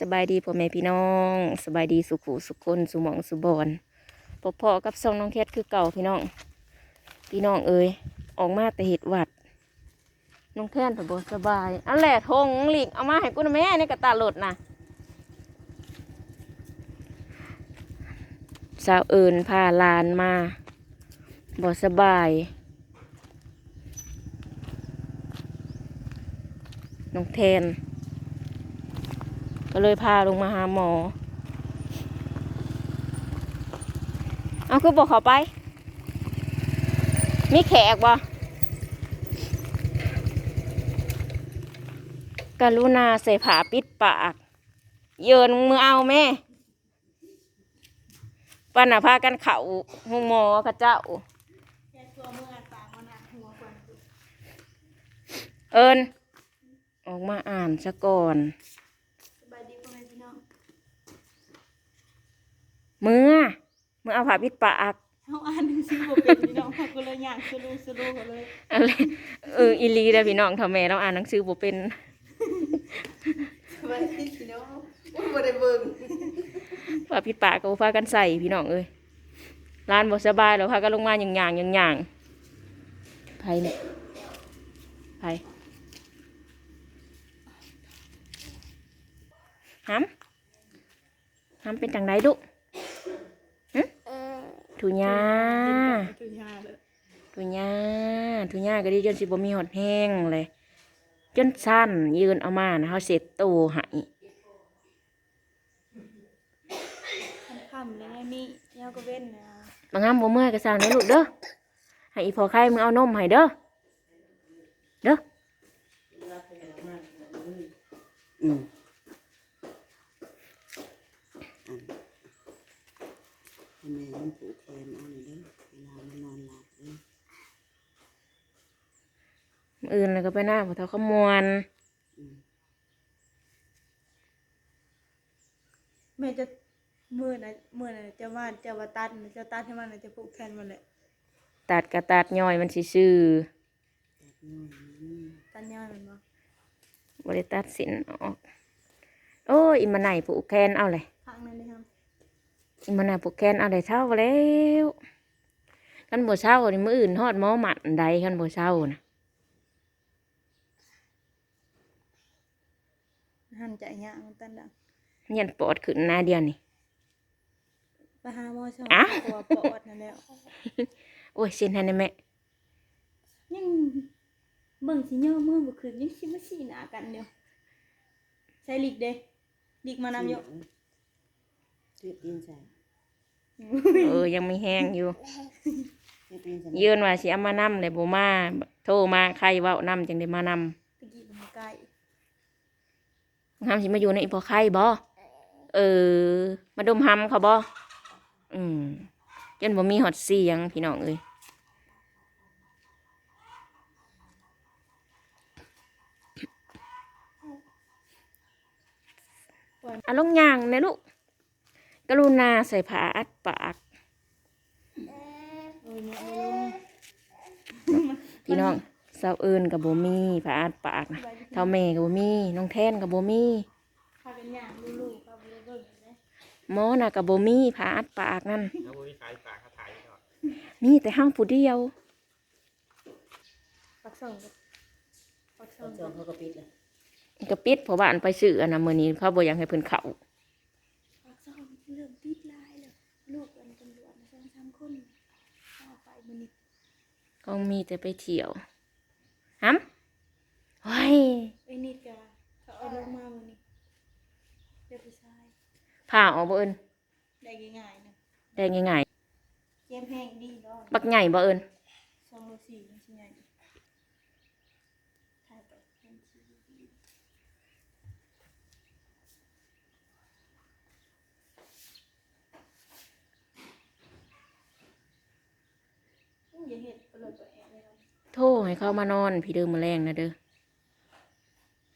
สบายดีพ่อแม่พี่น้อง สบายดีสุขุสุขคนสุหมองสุบอนพอพอๆกับซองน้องแคทคือเก่าพี่น้อง พี่น้องเอ้ยออกมาแต่เหตุหวัดน้องแท่นผบสบายอันแหละทงหลีกเอามาให้กูนะแม่ในกระตาหลดนะสาวเอิญพาลานมาบ่สบายน้องแทน ก็เลยพาลงมาหาหมอ เอาคือบอกเขาไป มีแขกบ่กรุณาใส่ผาปิดปาก เยินมือเอาแม่ปันน่ะพากันเข่าหงหมอกระเจ้าเอปากมันหักหัวคนเอิญออกมาอ่านซะก่อน สบายดีพ่อแม่พี่น้อง มือมือเอาผ้าปิดปากเขาอ่านหนังสือบ่เป็นพี่น้องเขาก็เลยอยากสรูสรูเขาเลยอะไรเอออีหลีเด้อพี่น้องทำแม่เราอ่านหนังสือบ่เป็นสบายดีพี่น้องอุ้ยบ่ได้เบิ่งว่าพี่ปากก็บ่พากันใส่พี่น้องเอ้ยร้านบ่สบายแล้วพากันลงมาอย่างอย่างอย่างอย่างไผเนี่ยไผห้ำห้ำเป็นจังไดดุหึ ถุยาตุยาเลยถุยาถุยาก็ดีจนสิบ่มีหอดแห้งเลย จนสั้นยืนเอามานะเขาเสร็จตู้ให้ค่ำเลยแม่มียาก็เว้นนะบางงามบ่เมื่อยก็สั่งเด้อลูกเด้อให้อีพอไข่มึงเอานมให้เด้อเด้ออืม ให้แม่มันผูกแขนเอาหน่อยเด้อเวลามันนอนหลับเด้อมื้ออื่นแล้วก็ไปหน้าบ่เท่าขมวนอืมแม่จะมือนะมือนะจะว่าจะว่าตัดนะจะตัดให้มันนะจะผูกแขนมันแหละตัดกระตัดย่อยมันสิซื่อแต่น้อยนี่ตัดยาวมันบ่บ่ได้ตัดสินออก โอ้ยอีมันไหนผูกแขนเอาเลยพักนั่นเลยครับอี มันไหนผูกแขนเอาได้เท่าแล้วคันบ่เช้านี่มื้ออื่นฮอดหมอหมันใดคันบ่เช้านะหันใจยางตันดังยันปอดขึ้นหน้าเดียวนี่ไปหาหมอช่องอะตัวปอดนั่นแหล้วโอ้ยเส้นให้แน่แม่ยังเบิ่งสิย่อมือบ่คืนยังสิมาสีหน้ากันเดียวใส่ลิกเด้ลิกมานำอยู่ เสียตีนใส่เออยังมีแห้งอยู่เสียตีนใส่ยืนว่าสิเอามานำเลยบ่มาโทรมาใครเว้านำจังได้มานำตะกี้มันใกล้ห้ามสิมาอยู่ในอีพอไข่บ่เออ มาดมหำเขาบ่อืมจนบ่มีหอดเสียงพี่น้องเอ้ยอะลงย่างนะลูก กรุณาใส่ผ้าอัดปากเออเนี่ยเอาลงพี่น้องสาวเอิญกับบ่มีผ้าอัดปากนะเท่าแม่กับบ่มีน้องแทนกับบ่มีพากันย่างลูกๆครับเบิ่งๆนะหมอน่ะกับบ่มีผ้าอัดปากนั่นแล้วมีขายปากเขาถ่ายก่อนมีแต่ห้างผู้เดียวปักส่งกับปักส่เขางจองเขาก็ปิดเลยก็ปิดเพราะว่าอันไปซื้ออันน่ะมื้อนี้เขาบ่อยากให้เพิ่นเข้าปักส่ง เริ่มติดลายแล้วลูกเป็นตำรวจนะสองสามคนเอาไปมื้อนี้ก็มีแต่ไปเที่ยวฮัมเฮ้ยไอ้นิดกะเขาเอาลงมามื้อนี้เรียบร้อยผ่าออกบ่เอิ้นได้ง่ายๆนะได้ง่ายเจ็บแห้งดีเนาะๆบักใหญ่บ่เอิ้น สองโลสี่มันสิใหญ่ถ่ายไปเห็นทีวีอู้อย่าเห็ดปลดตัวเองเลยเนาะ โทรให้เขามานอน พี่เด้อมื้อแรงนะเด้อ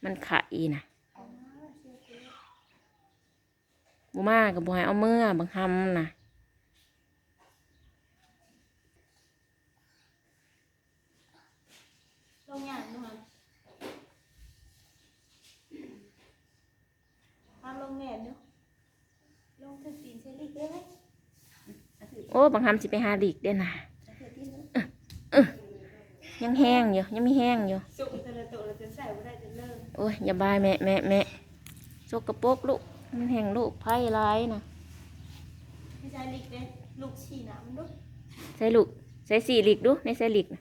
มันไข่น่ะบ่มาก็บ่ให้เอามือบังคำน่ะลงอย่างนู้นครับทำลงนเนาะลงถึงตีนใช้ลิกได้ไหมโอ้บางคำสิไปหาดิกเด้อนะจะเกิดที่นู้น ยังแห้งอยู่ยังไม่แห้งอยู่สุกแต่ละตัวเราจะใส่ไม่ได้จะเลิกโอ้ยอย่าบายแม่แม่แม่สกปรกลูกมันแห้งลูกไผ่ร้ายนะไม่ใช่ลิกเด้ลูกฉี่น้ำมันด้วยใส่ลูกใส่สี่หลิกดูในใส่หลิกนะ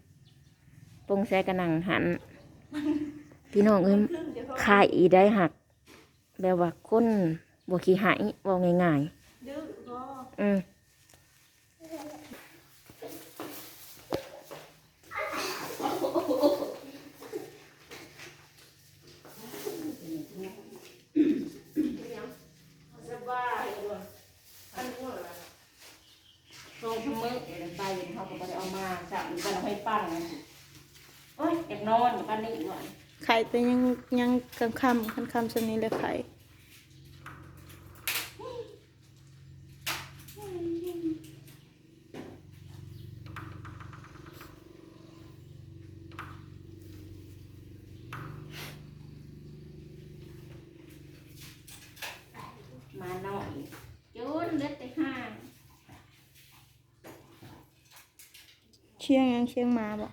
ปงใส่กระนังหัน พี่น้องเอ้ยครึ่งเดี๋ยวเขาขายอีได้หัก แบบว่าคนบวขี้หายเว่าง่ายดื้อก็ๆอืม ทรงชะมึกเดี๋ยวไปเขาก็บ่ไปเอามาจับมันก็เอาให้ปั้นโอ้ยอยากนอนอยู่ปั้นนี่อีกวัน ไข่แต่ยังยังคำคำคำคำชนิดเลยไข่มาหน่อยจุนเล็ดไปห้างเชียงยังเชียงมาบ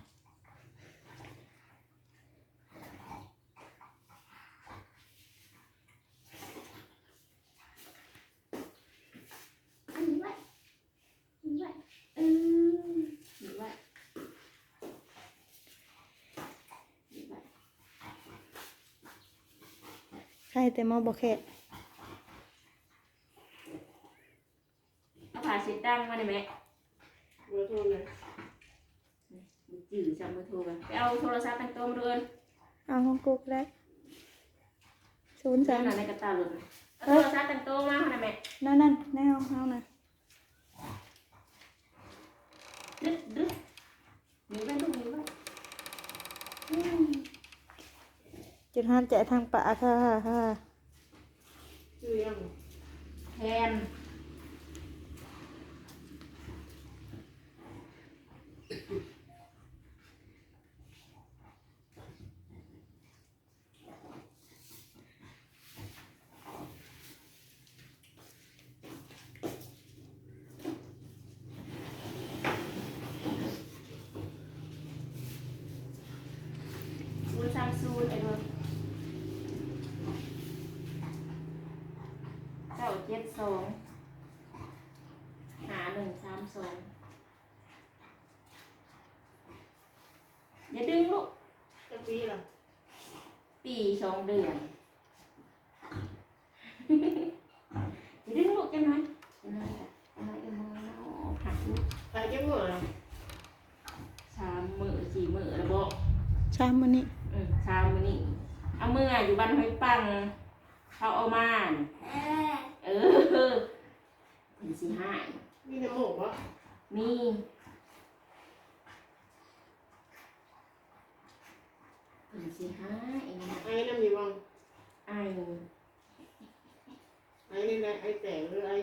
อันนี้ไว้อันนี้ไว้เออนี่ไว้นี่ไว้ ไข่แต่หมอบ่แค่เอาผ่าเช็ดดังมาได้ไหมเบอร์โทรเลยนี่จืดจับเบอร์โทรไปไปเอาโทรศัพท์ตั้งโต๊ะมาดูเอิญเอาห้องกุ๊กได้ศูนย์ใส่สามหน่อยในกระตาหลุดนะเอาโทรศัพท์ตั้งโต๊ะมาได้ไหมนั่นนั่นในห้องเฮานะดึ๊ดดึ๊ดหนีไปลูกหนีไป จุดห้ามใจทางปะค่ะค่ะชื่อยังแทนศูนย์สามศูนย์ไอ้ด้วยเก้าเจ็ดสองหาหนึ่งสามสองอย่าดึงลูกจะปีละปีสองเดือนอย่าดึงลูกกันหน่อยกันหน่อยกันหน่อยกันหน่อยเอาหักลูกไปจังหวะสามมือสี่มือแล้วบอกชามมื้อนี้อืมสามมือนี่เอามืออยู่บ้านห้อยปังเขาเอามาน่ะเออถึงสี่ห้ามีน้ำหมูปะมีถึงสี่ห้าเองนะไอ้น้ำมีวังไอ้ไอ้นี่นะไอ้แต่งหรือไอ้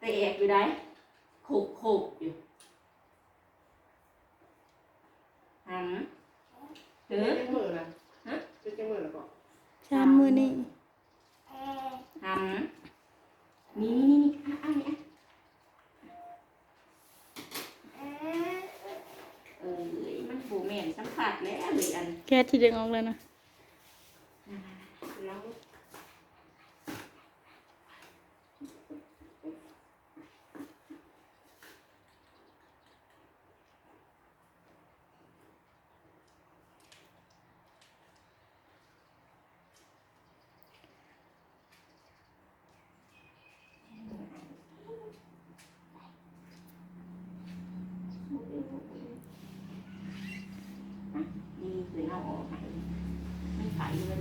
เตะอยู่ได้ขบขบอยู่หำเป็เฮ้นอจังหวะละฮะเป็นจังหวะละก่อนชามมื้อนี้หำ นี่นี่นี่อะอะอะเออมันโบแมนสัมผัสแล้วเลยอัน แค่ที่ดึงออกแล้วนะ อยู่เลย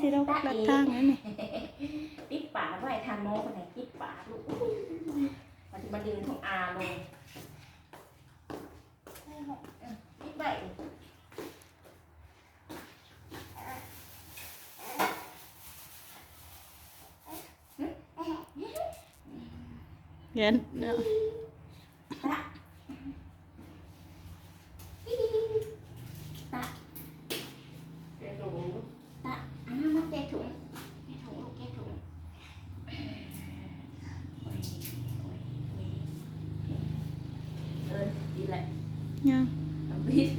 สิเราลัดทางนั่นนี่ปิดปากไว้ทานโมคนไหนปิดปากลูกมันจะมาดึงของอาลงปิดไว้เห็นเนาะ